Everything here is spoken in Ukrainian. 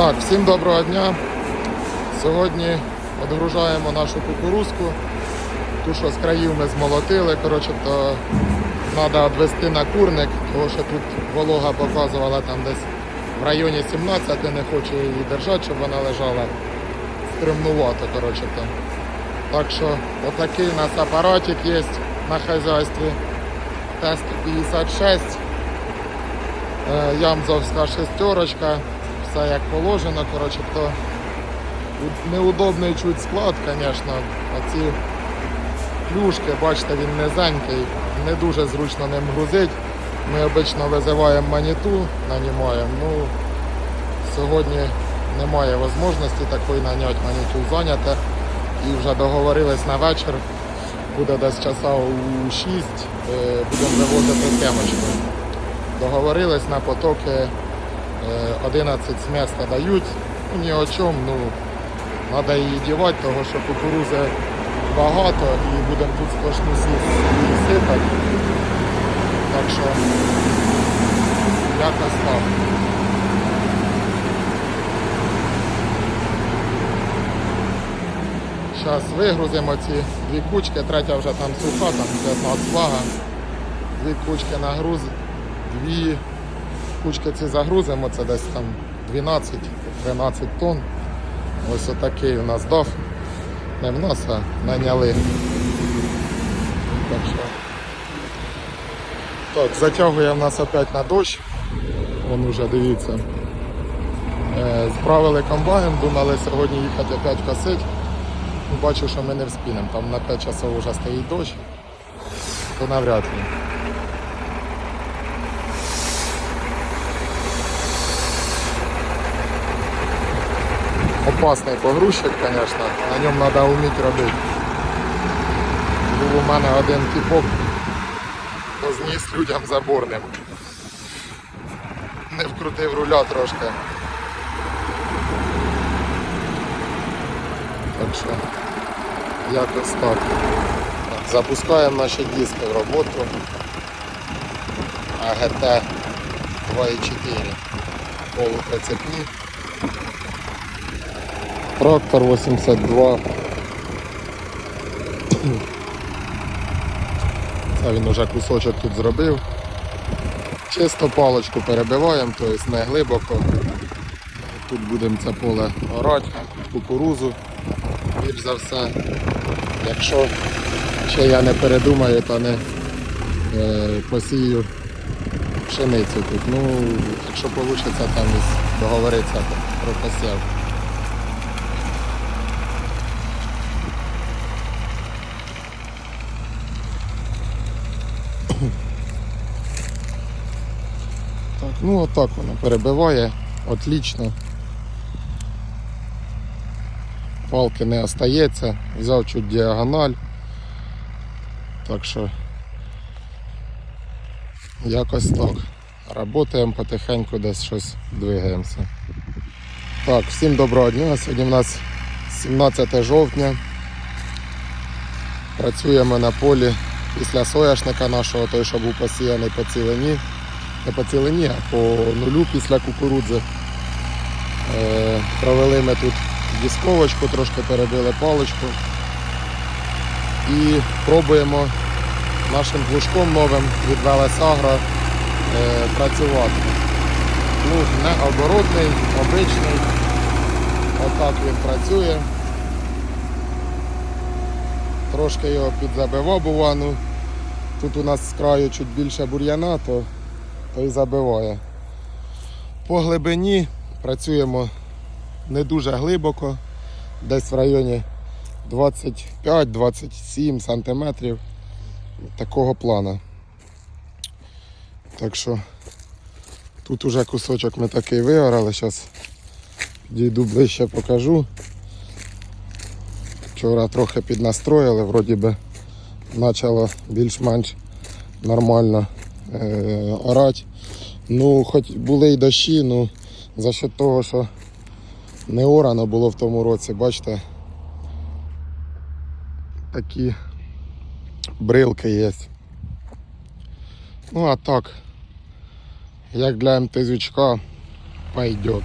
Так, всім доброго дня. Сьогодні відгружаємо нашу кукурузку. Ту, що з країв ми змолотили, коротше, то треба відвести на курник, тому що тут волога показувала там десь в районі 17, не хочу її держати, щоб вона лежала стримнувато. Коротше, то. Так що отакий у нас апаратик є на хазяйстві. Т-156. Е, Ямзовська шестерочка, все як положено, коротше, то неудобний чуть склад, звісно. Оці плюшки, бачите, він низенький, не дуже зручно ним грузить. Ми обично визиваємо маніту, нанімаємо. Ну, сьогодні немає можливості такої наняти, маніту зайняте. І вже договорились на вечір. Буде десь часа у 6, е, будемо вивозити темочку. Договорились на потоки 11 з міста дають. Ні о чому, ну, треба її дівати, тому що кукурузи багато і будемо тут сплошну сипати. Так що якось так. Зараз вигрузимо ці дві кучки, третя вже там суха, там 15 влага. Дві кучки на груз, дві кучки ці загрузимо, це десь там 12-13 тонн. Ось отакий у нас дов. Не в нас, а наняли. Так що. Так, затягує в нас опять на дощ. Вон уже дивіться. Е, Справили комбайн, думали сьогодні їхати опять косить. Бачу, що ми не вспінемо. Там на 5 часов вже стоїть дощ, то навряд ли. Опасний погрузчик, звісно, на ньому треба вміти робити. Був у мене один типок, позніс людям заборним. Не вкрутив руля трошки. Так що якось. Так, Запускаємо наші диски в роботу. АГТ 2.4 полуприцепні. Трактор 82. Це він уже кусочок тут зробив. Чисто палочку перебиваємо, тобто не глибоко. Тут будемо це поле орати, кукурузу. Більш за все, якщо ще я не передумаю, то не е, посію пшеницю тут. Ну, якщо вийде там договоритися про посів. Так, ну отак воно перебиває, отлично. Палки не остається, взяв чуть діагональ. Так що якось так. Работаємо потихеньку, десь щось двигаємося. Так, всім доброго дня. Сьогодні в нас 17 жовтня. Працюємо на полі після соняшника нашого, той, що був посіяний по цілині. Не по цілині, а по нулю після кукурудзи. Е, провели ми тут дисковочку, трошки перебили паличку. І пробуємо нашим плужком новим від Велесагро е, працювати. Плуг не оборотний, обичний. Отак він працює. Трошки його підзабивав бува, ну тут у нас з краю чуть більше бур'яна, то, то і забиває. По глибині працюємо не дуже глибоко, десь в районі 25-27 сантиметрів такого плана. Так що тут уже кусочок ми такий виорали, зараз дійду ближче покажу. Вчора трохи піднастроїли, вроді би почало більш-менш нормально е, орати. Ну, хоч були й дощі, ну за счет того, що не орано було в тому році, бачите, такі брилки є. Ну а так, як для МТЗючка пойдет.